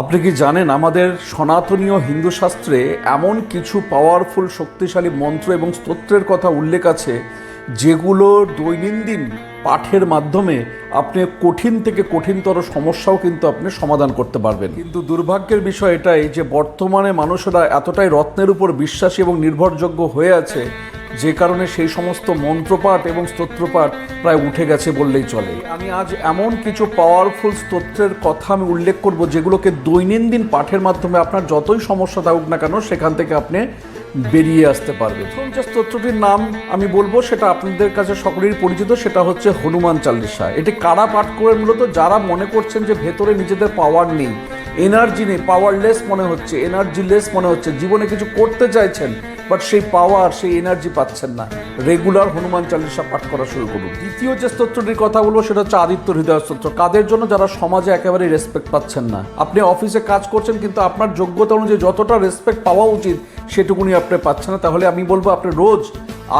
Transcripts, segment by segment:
আপনি কি জানেন আমাদের সনাতনীয় হিন্দু শাস্ত্রে এমন কিছু পাওয়ারফুল শক্তিশালী মন্ত্র এবং স্তোত্রের কথা উল্লেখ আছে, যেগুলো দৈনন্দিন পাঠের মাধ্যমে আপনি কঠিন থেকে কঠিনতর সমস্যাও কিন্তু আপনি সমাধান করতে পারবেন। কিন্তু দুর্ভাগ্যের বিষয় এটাই যে বর্তমানে মানুষেরা এতটাই রত্নের উপর বিশ্বাসী এবং নির্ভরযোগ্য হয়ে আছে যে কারণে সেই সমস্ত মন্ত্রপাঠ এবং স্তোত্রপাঠ প্রায় উঠে গেছে বললেই চলে। আমি আজ এমন কিছু পাওয়ারফুল স্তোত্রের কথা আমি উল্লেখ করব যেগুলোকে দৈনন্দিন পাঠের মাধ্যমে আপনার যতই সমস্যা থাকুক না কেন সেখান থেকে আপনি বেরিয়ে আসতে পারবেন। প্রথম যে স্তোত্রটির নাম আমি বলব সেটা আপনাদের কাছে সকলেরই পরিচিত, সেটা হচ্ছে হনুমান চাল্লিশা এটি কারা পাঠ করে মূলত? যারা মনে করছেন যে ভেতরে নিজেদের পাওয়ার নেই এনার্জি নেই পাওয়ারলেস মনে হচ্ছে এনার্জিলেস মনে হচ্ছে, জীবনে কিছু করতে চাইছেন বাট সেই পাওয়ার সেই এনার্জি পাচ্ছেন না। রেগুলার হনুমান চালিসা পাঠ করা শুরু করুন। দ্বিতীয় যে স্তোত্রটির কথা বলব, সেটা হচ্ছে আদিত্য হৃদয় স্তোত্র। কাদের জন্য যারা সমাজে একেবারেই রেসপেক্ট পাচ্ছেন না? আপনি অফিসে কাজ করছেন, কিন্তু আপনার যোগ্যতা অনুযায়ী যতটা রেসপেক্ট পাওয়া উচিত, সেটুকুনি আপনি পাচ্ছেন না। তাহলে আমি বলব, আপনি রোজ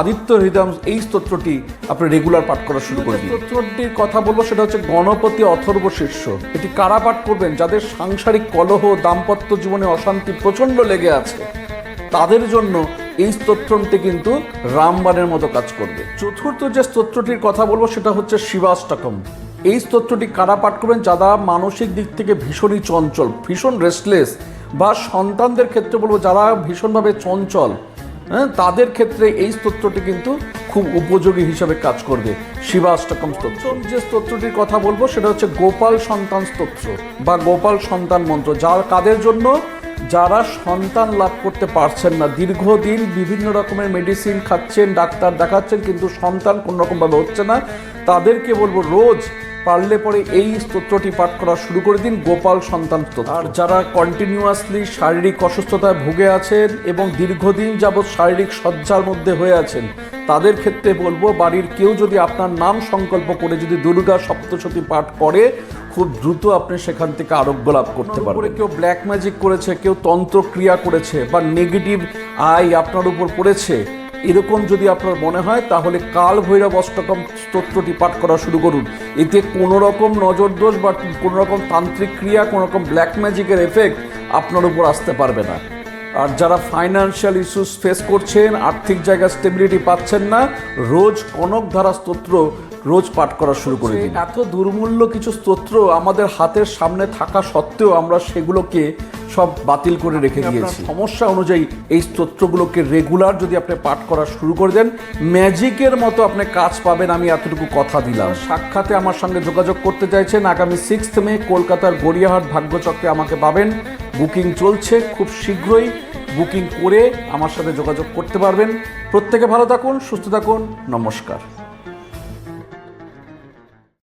আদিত্য হৃদয় এই স্তোত্রটি আপনি রেগুলার পাঠ করা শুরু করে দিন। স্তোত্রটির কথা বলব, সেটা হচ্ছে গণপতি অথর্ব শীর্ষ এটি কারা পাঠ করবেন? যাদের সাংসারিক কলহ, দাম্পত্য জীবনে অশান্তি প্রচণ্ড লেগে আছে। তাদের জন্য এই স্তোত্রটি কিন্তু রামবাণের মতো কাজ করবে। চতুর্থ যে স্তোত্রটির কথা বলব সেটা হচ্ছে শিবাষ্টকম। এই স্তোত্রটি কারা পাঠ করবেন? যারা মানসিক দিক থেকে ভীষণই চঞ্চল, ভীষণ রেস্টলেস বা সন্তানদের ক্ষেত্রে বলব যারা ভীষণভাবে চঞ্চল হ্যাঁ তাদের ক্ষেত্রে এই স্তোত্রটি কিন্তু খুব উপযোগী হিসাবে কাজ করবে শিবাষ্টকম স্তোত্র। যে স্তোত্রটির কথা বলব সেটা হচ্ছে গোপাল সন্তান স্তোত্র বা গোপাল সন্তান মন্ত্র। যার কাদের জন্য? যারা সন্তান লাভ করতে পারছেন না, দীর্ঘদিন বিভিন্ন রকমের মেডিসিন খাচ্ছেন, ডাক্তার দেখাচ্ছেন, কিন্তু সন্তান কোনোরকমভাবে হচ্ছে না। তাদেরকে বলব, রোজ পারলে পরে এই স্তোত্রটি পাঠ করা শুরু করে দিন গোপাল সন্তান স্তোত্র। আর যারা কন্টিনিউয়াসলি শারীরিক অসুস্থতায় ভুগে আছেন এবং দীর্ঘদিন যাবৎ শারীরিক সজ্জার মধ্যে হয়ে আছেন তাদের ক্ষেত্রে বলব বাড়ির কেউ যদি আপনার নাম সংকল্প করে যদি দুর্গা সপ্তশতী পাঠ করে খুব দ্রুত আপনি সেখান থেকে আরোগ্য লাভ করতে পারবেন। কেউ ব্ল্যাক ম্যাজিক করেছে কেউ তন্ত্রক্রিয়া করেছে বা নেগেটিভ আই আপনার উপর পড়েছে এরকম যদি আপনার মনে হয়, তাহলে কাল ভৈরব অষ্টকম স্তোত্রটি পাঠ করা শুরু করুন। এতে কোনো রকম নজরদোষ বা কোনো রকম তান্ত্রিক ক্রিয়া কোনো রকম ব্ল্যাক ম্যাজিকের এফেক্ট আপনার উপর আসতে পারবে না। আর যারা ফাইন্যান্সিয়াল ইস্যুস ফেস করছেন আর্থিক জায়গা স্টেবিলিটি পাচ্ছেন না রোজ কনক ধারা স্তোত্র রোজ পাঠ করা শুরু করে দিন। এত দুর্মূল্য কিছু স্তোত্র আমাদের হাতের সামনে থাকা সত্ত্বেও আমরা সেগুলোকে সব বাতিল করে রেখে দিয়েছি। সমস্যা অনুযায়ী এই স্তোত্রগুলোকে রেগুলার যদি আপনি পাঠ করা শুরু করে দেন ম্যাজিকের মতো আপনি কাজ পাবেন আমি এতটুকু কথা দিলাম। সাক্ষাতে আমার সঙ্গে যোগাযোগ করতে চাইছেন আগামী সিক্সথ মে কলকাতার গড়িয়াহাট ভাগ্যচক্রে আমাকে পাবেন। বুকিং চলছে খুব শীঘ্রই। বুকিং করে আমার সাথে যোগাযোগ করতে পারবেন। প্রত্যেকে ভালো থাকুন সুস্থ থাকুন নমস্কার।